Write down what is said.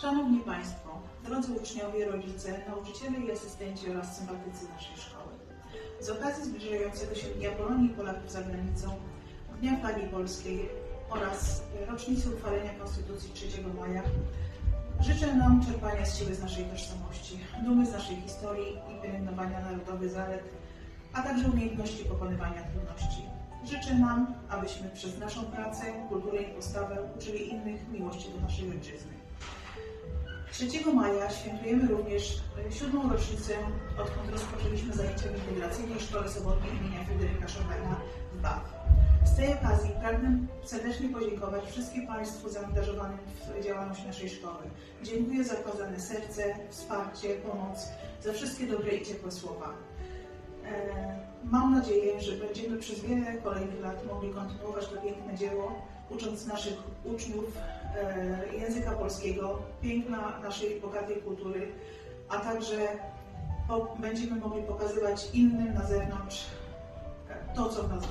Szanowni Państwo, drodzy uczniowie, rodzice, nauczyciele i asystenci oraz sympatycy naszej szkoły. Z okazji zbliżającego się Dnia Polonii Polaków za granicą, Dnia Flagi Polskiej oraz rocznicy uchwalenia Konstytucji 3 maja życzę nam czerpania z siły z naszej tożsamości, dumy z naszej historii i pielęgnowania narodowych zalet, a także umiejętności pokonywania trudności. Życzę nam, abyśmy przez naszą pracę, kulturę i postawę uczyli innych miłości do naszej ojczyzny. 3 maja świętujemy również e, siódmą rocznicę, odkąd rozpoczęliśmy zajęcia w Integracyjnej Szkole Sobotniej imienia Fryderyka Chopina w Bath. Z tej okazji pragnę serdecznie podziękować wszystkim Państwu zaangażowanym w działalność naszej szkoły. Dziękuję za okazane serce, wsparcie, pomoc, za wszystkie dobre i ciepłe słowa. E, nadzieję, że będziemy przez wiele kolejnych lat mogli kontynuować to piękne dzieło, ucząc naszych uczniów e, języka polskiego, piękna naszej bogatej kultury, a także będziemy mogli pokazywać innym na zewnątrz e, to, co w nas